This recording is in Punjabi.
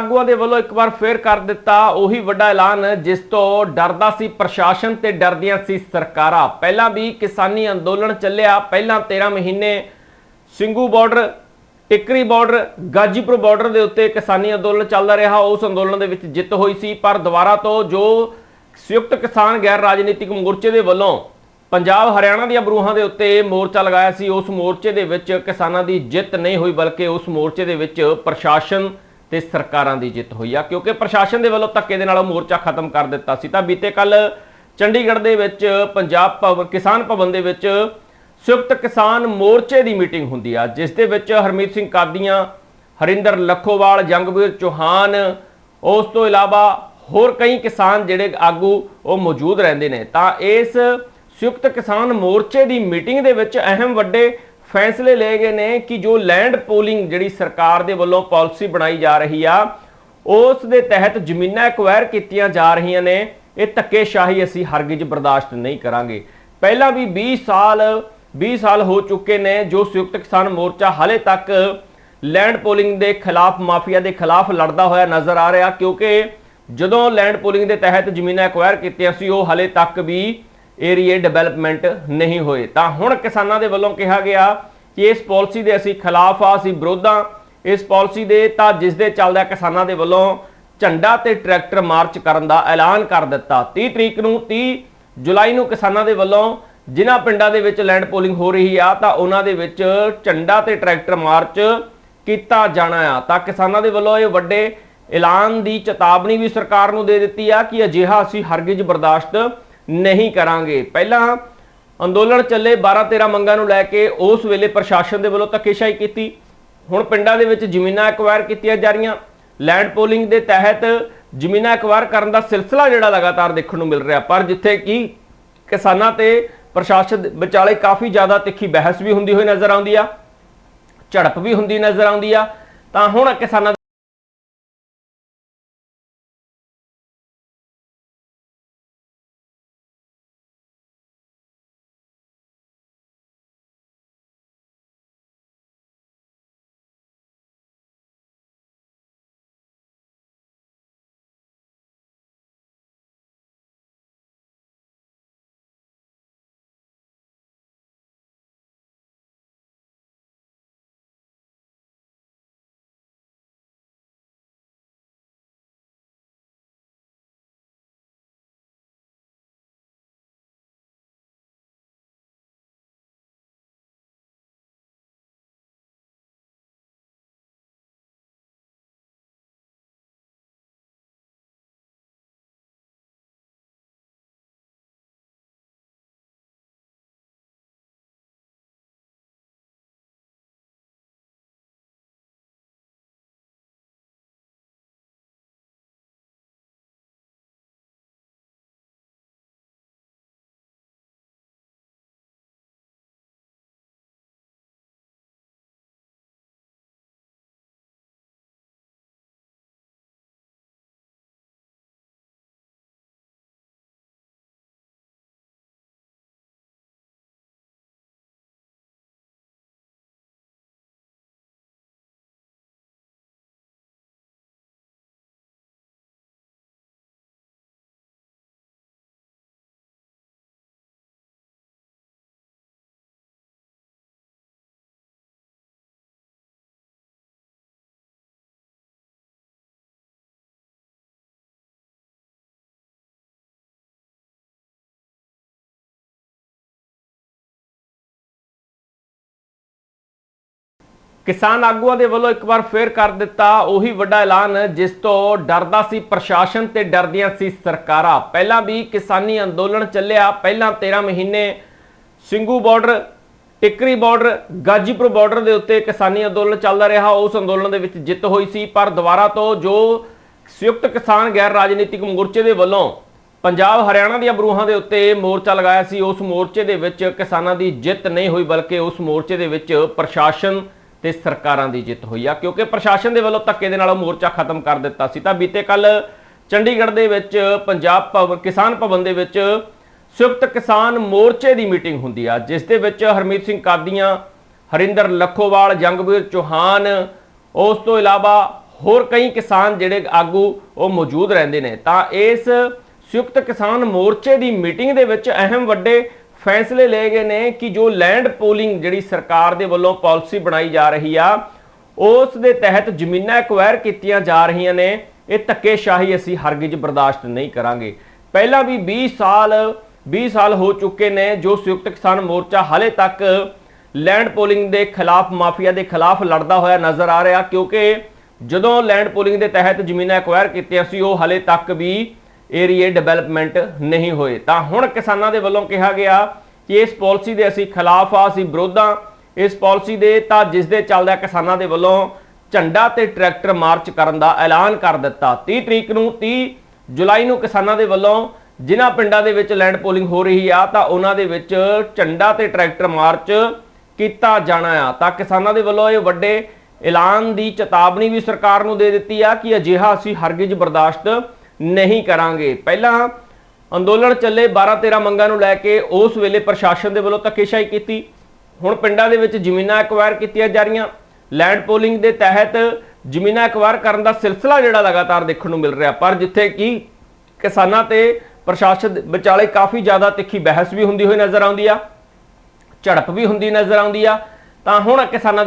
ਆਗੂਆਂ ਦੇ ਵੱਲੋਂ ਇੱਕ ਵਾਰ ਫੇਰ ਕਰ ਦਿੱਤਾ ਉਹੀ ਵੱਡਾ ਐਲਾਨ, ਜਿਸ ਤੋਂ ਡਰਦਾ ਸੀ ਪ੍ਰਸ਼ਾਸਨ ਤੇ ਡਰਦੀਆਂ ਸੀ ਸਰਕਾਰਾਂ। ਪਹਿਲਾਂ ਵੀ ਕਿਸਾਨੀ ਅੰਦੋਲਨ ਚੱਲਿਆ, ਪਹਿਲਾਂ 13 ਮਹੀਨੇ Singhu border, Tikri border, Ghazipur border ਦੇ ਉੱਤੇ ਕਿਸਾਨੀ ਅੰਦੋਲਨ ਚੱਲਦਾ ਰਿਹਾ। ਉਸ ਅੰਦੋਲਨ ਦੇ ਵਿੱਚ ਜਿੱਤ ਹੋਈ ਸੀ, ਪਰ ਦੁਬਾਰਾ ਤੋਂ ਜੋ ਸੰਯੁਕਤ ਕਿਸਾਨ ਗੈਰ ਰਾਜਨੀਤਿਕ ਮੋਰਚੇ ਦੇ ਵੱਲੋਂ ਪੰਜਾਬ ਹਰਿਆਣਾ ਦੀਆਂ ਬਰੂਹਾਂ ਦੇ ਉੱਤੇ ਮੋਰਚਾ ਲਗਾਇਆ ਸੀ, ਉਸ ਮੋਰਚੇ ਦੇ ਵਿੱਚ ਕਿਸਾਨਾਂ ਦੀ ਜਿੱਤ ਨਹੀਂ ਹੋਈ, ਬਲਕਿ ਉਸ ਮੋਰਚੇ ਦੇ ਵਿੱਚ ਪ੍ਰਸ਼ਾਸਨ ਤੇ ਸਰਕਾਰਾਂ ਦੀ ਜਿੱਤ ਹੋਈ ਆ, ਕਿਉਂਕਿ ਪ੍ਰਸ਼ਾਸਨ ਦੇ ਵੱਲੋਂ ਧੱਕੇ ਦੇ ਨਾਲ ਉਹ ਮੋਰਚਾ ਖਤਮ ਕਰ ਦਿੱਤਾ ਸੀ। ਤਾਂ ਬੀਤੇ ਕੱਲ ਚੰਡੀਗੜ੍ਹ ਦੇ ਵਿੱਚ ਪੰਜਾਬ ਭਵਨ ਕਿਸਾਨ ਭਵਨ ਦੇ ਵਿੱਚ ਸੰਯੁਕਤ ਕਿਸਾਨ ਮੋਰਚੇ ਦੀ ਮੀਟਿੰਗ ਹੁੰਦੀ ਆ, ਜਿਸ ਦੇ ਵਿੱਚ ਹਰਮੀਤ ਸਿੰਘ ਕਾਦੀਆਂ, ਹਰਿੰਦਰ ਲੱਖੋਵਾਲ ਜੰਗਵੀਰ ਚੌਹਾਨ, ਉਸ ਤੋਂ ਇਲਾਵਾ ਹੋਰ ਕਈ ਕਿਸਾਨ ਜਿਹੜੇ ਆਗੂ ਉਹ ਮੌਜੂਦ ਰਹਿੰਦੇ ਨੇ। ਤਾਂ ਇਸ ਸੰਯੁਕਤ ਕਿਸਾਨ ਮੋਰਚੇ ਦੀ ਮੀਟਿੰਗ ਦੇ ਵਿੱਚ ਅਹਿਮ ਵੱਡੇ ਫੈਸਲੇ ਲਏ ਗਏ ਨੇ ਕਿ ਜੋ ਲੈਂਡ ਪੋਲਿੰਗ ਜਿਹੜੀ ਸਰਕਾਰ ਦੇ ਵੱਲੋਂ ਪਾਲਿਸੀ ਬਣਾਈ ਜਾ ਰਹੀ ਆ, ਉਸ ਦੇ ਤਹਿਤ ਜ਼ਮੀਨਾਂ ਐਕਵਾਇਰ ਕੀਤੀਆਂ ਜਾ ਰਹੀਆਂ ਨੇ। ਇਹ ਧੱਕੇਸ਼ਾਹੀ ਅਸੀਂ ਹਰਗਿਜ਼ ਬਰਦਾਸ਼ਤ ਨਹੀਂ ਕਰਾਂਗੇ। ਪਹਿਲਾਂ ਵੀ 20 ਸਾਲ 20 ਸਾਲ ਹੋ ਚੁੱਕੇ ਨੇ ਜੋ ਸੰਯੁਕਤ ਕਿਸਾਨ ਮੋਰਚਾ ਹਾਲੇ ਤੱਕ ਲੈਂਡ ਪੋਲਿੰਗ ਦੇ ਖਿਲਾਫ, ਮਾਫੀਆ ਦੇ ਖਿਲਾਫ ਲੜਦਾ ਹੋਇਆ ਨਜ਼ਰ ਆ ਰਿਹਾ, ਕਿਉਂਕਿ ਜਦੋਂ ਲੈਂਡ ਪੋਲਿੰਗ ਦੇ ਤਹਿਤ ਜ਼ਮੀਨਾਂ ਐਕਵਾਇਰ ਕੀਤੀਆਂ ਸੀ, ਉਹ ਹਾਲੇ ਤੱਕ ਵੀ ਏਰੀਏ ਡਿਵੈਲਪਮੈਂਟ ਨਹੀਂ ਹੋਏ। ਤਾਂ ਹੁਣ ਕਿਸਾਨਾਂ ਦੇ ਵੱਲੋਂ ਕਿਹਾ ਗਿਆ ਕਿ ਇਸ ਪਾਲਿਸੀ ਦੇ ਅਸੀਂ ਖਿਲਾਫ ਆ, ਅਸੀਂ ਵਿਰੋਧਾਂ। ਇਸ ਪਾਲਿਸੀ ਦੇ ਤਾਂ ਜਿਸ ਦੇ ਚੱਲਦਾ ਕਿਸਾਨਾਂ ਦੇ ਵੱਲੋਂ ਝੰਡਾ ਤੇ ਟਰੈਕਟਰ ਮਾਰਚ ਕਰਨ ਦਾ ਐਲਾਨ ਕਰ ਦਿੱਤਾ। 30 ਤਰੀਕ ਨੂੰ 30 ਜੁਲਾਈ ਨੂੰ ਕਿਸਾਨਾਂ ਦੇ ਵੱਲੋਂ ਜਿਨ੍ਹਾਂ ਪਿੰਡਾਂ ਦੇ ਵਿੱਚ ਲੈਂਡ ਪੋਲਿੰਗ ਹੋ ਰਹੀ ਆ, ਤਾਂ ਉਹਨਾਂ ਦੇ ਵਿੱਚ ਝੰਡਾ ਤੇ ਟਰੈਕਟਰ ਮਾਰਚ ਕੀਤਾ ਜਾਣਾ ਆ। ਤਾਂ ਕਿਸਾਨਾਂ ਦੇ ਵੱਲੋਂ ਇਹ ਵੱਡੇ ਐਲਾਨ ਦੀ ਚੇਤਾਵਨੀ ਵੀ ਸਰਕਾਰ ਨੂੰ ਦੇ ਦਿੱਤੀ ਆ ਕਿ ਅਜਿਹਾ ਅਸੀਂ ਹਰਗਿਜ਼ ਬਰਦਾਸ਼ਤ ਨਹੀਂ ਕਰਾਂਗੇ। ਪਹਿਲਾਂ ਅੰਦੋਲਨ ਚੱਲੇ 12 13 ਮੰਗਾਂ ਨੂੰ ਲੈ ਕੇ ਉਸ ਵੇਲੇ ਪ੍ਰਸ਼ਾਸਨ ਦੇ ਵੱਲੋਂ ਧੱਕੇਸ਼ਾਹੀ ਕੀਤੀ। ਹੁਣ ਪਿੰਡਾਂ ਦੇ ਵਿੱਚ ਜ਼ਮੀਨਾਂ ਐਕਵਾਇਰ ਕੀਤੀਆਂ ਜਾ ਰਹੀਆਂ। ਲੈਂਡ ਪੋਲਿੰਗ ਦੇ ਤਹਿਤ ਜ਼ਮੀਨਾਂ ਐਕਵਾਇਰ ਕਰਨ ਦਾ ਸਿਲਸਿਲਾ ਜਿਹੜਾ ਲਗਾਤਾਰ ਦੇਖਣ ਨੂੰ ਮਿਲ ਰਿਹਾ। ਪਰ ਜਿੱਥੇ ਕਿ ਕਿਸਾਨਾਂ ਤੇ ਪ੍ਰਸ਼ਾਸਨ ਵਿਚਾਲੇ ਕਾਫੀ ਜ਼ਿਆਦਾ ਤਿੱਖੀ ਬਹਿਸ ਵੀ ਹੁੰਦੀ ਹੋਈ ਨਜ਼ਰ ਆਉਂਦੀ ਆ, ਝੜਪ ਵੀ ਹੁੰਦੀ ਨਜ਼ਰ ਆਉਂਦੀ ਆ। ਤਾਂ ਹੁਣ ਕਿਸਾਨਾਂ ਕਿਸਾਨ ਆਗੂਆਂ ਦੇ ਵੱਲੋਂ ਇੱਕ ਵਾਰ ਫੇਰ ਕਰ ਦਿੱਤਾ ਉਹੀ ਵੱਡਾ ਐਲਾਨ, ਜਿਸ ਤੋਂ ਡਰਦਾ ਸੀ ਪ੍ਰਸ਼ਾਸਨ ਤੇ ਡਰਦੀਆਂ ਸੀ ਸਰਕਾਰਾਂ। ਪਹਿਲਾਂ ਵੀ ਕਿਸਾਨੀ ਅੰਦੋਲਨ ਚੱਲਿਆ, ਪਹਿਲਾਂ 13 ਮਹੀਨੇ Singhu border, Tikri border, Ghazipur border ਦੇ ਉੱਤੇ ਕਿਸਾਨੀ ਅੰਦੋਲਨ ਚੱਲਦਾ ਰਿਹਾ। ਉਸ ਅੰਦੋਲਨ ਦੇ ਵਿੱਚ ਜਿੱਤ ਹੋਈ ਸੀ, ਪਰ ਦੁਬਾਰਾ ਤੋਂ ਜੋ ਸੰਯੁਕਤ ਕਿਸਾਨ ਗੈਰ ਰਾਜਨੀਤਿਕ ਮੋਰਚੇ ਦੇ ਵੱਲੋਂ ਪੰਜਾਬ ਹਰਿਆਣਾ ਦੀਆਂ ਬਰੂਹਾਂ ਦੇ ਉੱਤੇ ਮੋਰਚਾ ਲਗਾਇਆ ਸੀ, ਉਸ ਮੋਰਚੇ ਦੇ ਵਿੱਚ ਕਿਸਾਨਾਂ ਦੀ ਜਿੱਤ ਨਹੀਂ ਹੋਈ, ਬਲਕਿ ਉਸ ਮੋਰਚੇ ਦੇ ਵਿੱਚ ਪ੍ਰਸ਼ਾਸਨ ਤੇ ਸਰਕਾਰਾਂ ਦੀ ਜਿੱਤ ਹੋਈ ਆ, ਕਿਉਂਕਿ ਪ੍ਰਸ਼ਾਸਨ ਦੇ ਵੱਲੋਂ ਧੱਕੇ ਦੇ ਨਾਲ ਉਹ ਮੋਰਚਾ ਖਤਮ ਕਰ ਦਿੱਤਾ ਸੀ। ਤਾਂ ਬੀਤੇ ਕੱਲ ਚੰਡੀਗੜ੍ਹ ਦੇ ਵਿੱਚ ਪੰਜਾਬ ਭਵਨ ਕਿਸਾਨ ਭਵਨ ਦੇ ਵਿੱਚ ਸੰਯੁਕਤ ਕਿਸਾਨ ਮੋਰਚੇ ਦੀ ਮੀਟਿੰਗ ਹੁੰਦੀ ਆ, ਜਿਸ ਦੇ ਵਿੱਚ ਹਰਮੀਤ ਸਿੰਘ ਕਾਦੀਆਂ, ਹਰਿੰਦਰ ਲੱਖੋਵਾਲ ਜੰਗਵੀਰ ਚੌਹਾਨ, ਉਸ ਤੋਂ ਇਲਾਵਾ ਹੋਰ ਕਈ ਕਿਸਾਨ ਜਿਹੜੇ ਆਗੂ ਉਹ ਮੌਜੂਦ ਰਹਿੰਦੇ ਨੇ। ਤਾਂ ਇਸ ਸੰਯੁਕਤ ਕਿਸਾਨ ਮੋਰਚੇ ਦੀ ਮੀਟਿੰਗ ਦੇ ਵਿੱਚ ਅਹਿਮ ਵੱਡੇ ਫੈਸਲੇ ਲਏ ਗਏ ਨੇ ਕਿ ਜੋ ਲੈਂਡ ਪੋਲਿੰਗ ਜਿਹੜੀ ਸਰਕਾਰ ਦੇ ਵੱਲੋਂ ਪਾਲਿਸੀ ਬਣਾਈ ਜਾ ਰਹੀ ਆ, ਉਸ ਦੇ ਤਹਿਤ ਜ਼ਮੀਨਾਂ ਐਕਵਾਇਰ ਕੀਤੀਆਂ ਜਾ ਰਹੀਆਂ ਨੇ। ਇਹ ਧੱਕੇਸ਼ਾਹੀ ਅਸੀਂ ਹਰਗਿਜ਼ ਬਰਦਾਸ਼ਤ ਨਹੀਂ ਕਰਾਂਗੇ। ਪਹਿਲਾਂ ਵੀ 20 ਸਾਲ 20 ਸਾਲ ਹੋ ਚੁੱਕੇ ਨੇ ਜੋ ਸੰਯੁਕਤ ਕਿਸਾਨ ਮੋਰਚਾ ਹਾਲੇ ਤੱਕ ਲੈਂਡ ਪੋਲਿੰਗ ਦੇ ਖਿਲਾਫ, ਮਾਫੀਆ ਦੇ ਖਿਲਾਫ ਲੜਦਾ ਹੋਇਆ ਨਜ਼ਰ ਆ ਰਿਹਾ, ਕਿਉਂਕਿ ਜਦੋਂ ਲੈਂਡ ਪੋਲਿੰਗ ਦੇ ਤਹਿਤ ਜ਼ਮੀਨਾਂ ਐਕਵਾਇਰ ਕੀਤੀਆਂ ਸੀ, ਉਹ ਹਾਲੇ ਤੱਕ ਵੀ ਏਰੀਏ ਡਿਵੈਲਪਮੈਂਟ ਨਹੀਂ ਹੋਏ। ਤਾਂ ਹੁਣ ਕਿਸਾਨਾਂ ਦੇ ਵੱਲੋਂ ਕਿਹਾ ਗਿਆ ਕਿ ਇਸ ਪਾਲਿਸੀ ਦੇ ਅਸੀਂ ਖਿਲਾਫ ਆ, ਅਸੀਂ ਵਿਰੋਧਾਂ। ਇਸ ਪਾਲਿਸੀ ਦੇ ਤਾਂ ਜਿਸ ਦੇ ਚੱਲਦਾ ਕਿਸਾਨਾਂ ਦੇ ਵੱਲੋਂ ਝੰਡਾ ਤੇ ਟਰੈਕਟਰ ਮਾਰਚ ਕਰਨ ਦਾ ਐਲਾਨ ਕਰ ਦਿੱਤਾ। 30 ਤਰੀਕ ਨੂੰ 30 ਜੁਲਾਈ ਨੂੰ ਕਿਸਾਨਾਂ ਦੇ ਵੱਲੋਂ ਜਿਨ੍ਹਾਂ ਪਿੰਡਾਂ ਦੇ ਵਿੱਚ ਲੈਂਡ ਪੋਲਿੰਗ ਹੋ ਰਹੀ ਆ, ਤਾਂ ਉਹਨਾਂ ਦੇ ਵਿੱਚ ਝੰਡਾ ਤੇ ਟਰੈਕਟਰ ਮਾਰਚ ਕੀਤਾ ਜਾਣਾ ਆ। ਤਾਂ ਕਿਸਾਨਾਂ ਦੇ ਵੱਲੋਂ ਇਹ ਵੱਡੇ ਐਲਾਨ ਦੀ ਚੇਤਾਵਨੀ ਵੀ ਸਰਕਾਰ ਨੂੰ ਦੇ ਦਿੱਤੀ ਆ ਕਿ ਅਜਿਹਾ ਅਸੀਂ ਹਰਗਿਜ਼ ਬਰਦਾਸ਼ਤ ਨਹੀਂ ਕਰਾਂਗੇ। ਪਹਿਲਾਂ ਅੰਦੋਲਨ ਚੱਲੇ 12-13 ਮੰਗਾਂ ਨੂੰ ਲੈ ਕੇ ਉਸ ਵੇਲੇ ਪ੍ਰਸ਼ਾਸਨ ਦੇ ਵੱਲੋਂ ਧੱਕੇਸ਼ਾਹੀ ਕੀਤੀ। ਹੁਣ ਪਿੰਡਾਂ ਦੇ ਵਿੱਚ ਜ਼ਮੀਨਾਂ ਐਕਵਾਇਰ ਕੀਤੀਆਂ ਜਾ ਰਹੀਆਂ। ਲੈਂਡ ਪੋਲਿੰਗ ਦੇ ਤਹਿਤ ਜ਼ਮੀਨਾਂ ਐਕਵਾਇਰ ਕਰਨ ਦਾ ਸਿਲਸਿਲਾ ਜਿਹੜਾ ਲਗਾਤਾਰ ਦੇਖਣ ਨੂੰ ਮਿਲ ਰਿਹਾ। ਪਰ ਜਿੱਥੇ ਕਿ ਕਿਸਾਨਾਂ ਤੇ ਪ੍ਰਸ਼ਾਸਨ ਵਿਚਾਲੇ ਕਾਫੀ ਜ਼ਿਆਦਾ ਤਿੱਖੀ ਬਹਿਸ ਵੀ ਹੁੰਦੀ ਹੋਈ ਨਜ਼ਰ ਆਉਂਦੀ ਆ, ਝੜਪ ਵੀ ਹੁੰਦੀ ਨਜ਼ਰ ਆਉਂਦੀ ਆ, ਤਾਂ ਹੁਣ ਕਿਸਾਨਾਂ